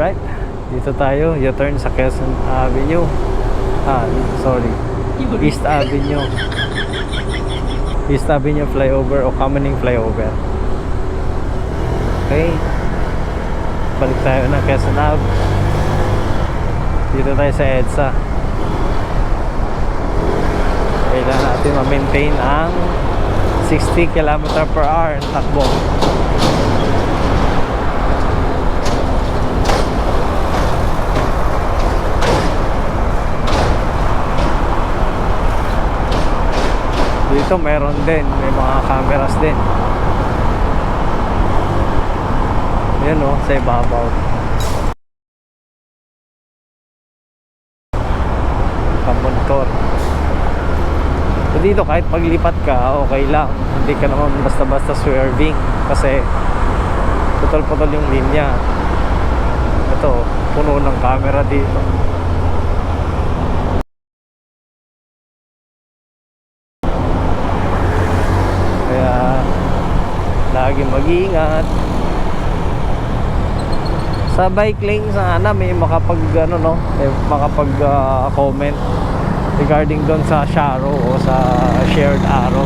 Alright, dito tayo. U-turn sa Quezon Avenue. Ah, sorry. East Avenue. East Avenue flyover o Kamaning flyover. Okay. Balik tayo ng Quezon Ave. Dito tayo sa EDSA. Kailangan natin ma-maintain ang 60 km per hour ang takbo. Dito meron din, may mga cameras din. Yan o, sa ibabaw. Kamontor. So dito kahit paglipat ka, okay lang. Hindi ka naman basta-basta swerving kasi putol-putol yung linya. Ito, puno ng camera dito. Kaya mag-iingat. Sa bike lane sana may makapag ano no, may makapag ah, comment regarding doon sa Sharo o sa shared arrow.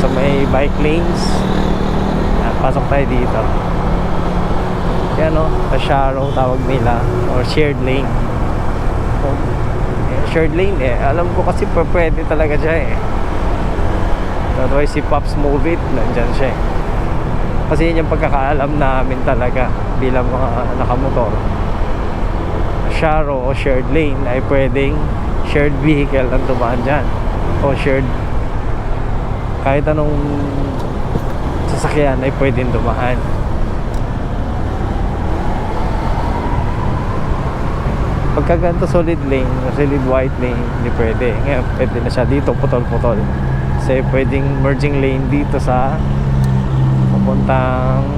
Sa may bike lanes. Yan, pasok tayo dito. Yan no, sa Sharo tawag nila or shared lane. Oh, eh, shared lane eh. Alam ko kasi pwede talaga siya eh. Otherwise si Pops Move It, nandyan siya eh. Kasi yun yung pagkakaalam namin talaga bilang mga nakamotor. Sharo o shared lane ay pwedeng shared vehicle ang dumaan dyan. O shared kahit anong sasakyan ay pwedeng dumaan. Pagka ganito solid lane, solid white lane, hindi pwede. Ngayon, pwede na siya dito, putol-putol. Kasi pwedeng merging lane dito sa papuntang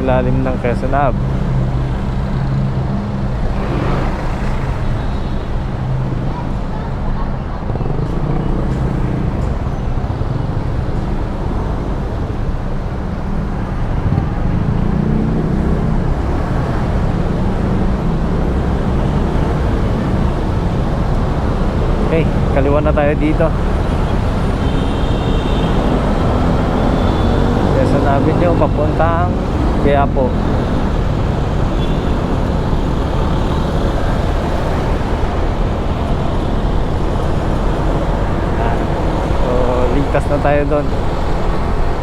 ilalim ng Quezon Ave. Okay, kaliwa na tayo dito. Avenue, papuntang Quiapo. So, ligtas na tayo doon.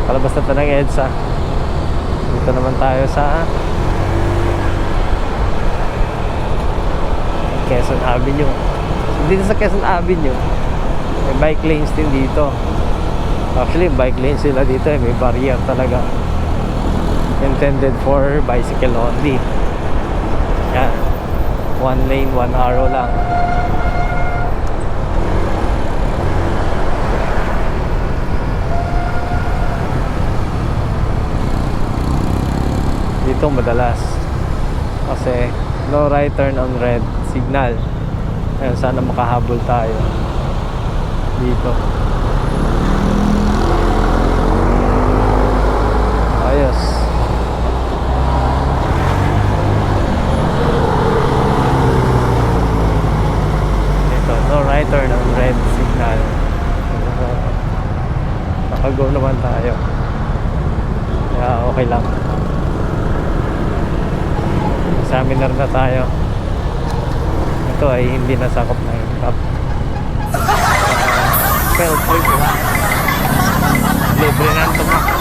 Palabas na tayo ng EDSA. Dito naman tayo sa Quezon Avenue. Dito sa Quezon Avenue, may bike lanes din dito. Actually, bike lanes sila dito eh. May barrier talaga. Intended for bicycle only. Yan. One lane, one arrow lang. Dito madalas. Kasi no right turn on red signal. Ayun, sana makahabol tayo dito. Ayos. Dito, no right turn on red signal. Nakago naman tayo. Kaya okay lang. Examiner na tayo. Ito ay hindi nasakop ng top. Uh, 12.1. Libre na ang.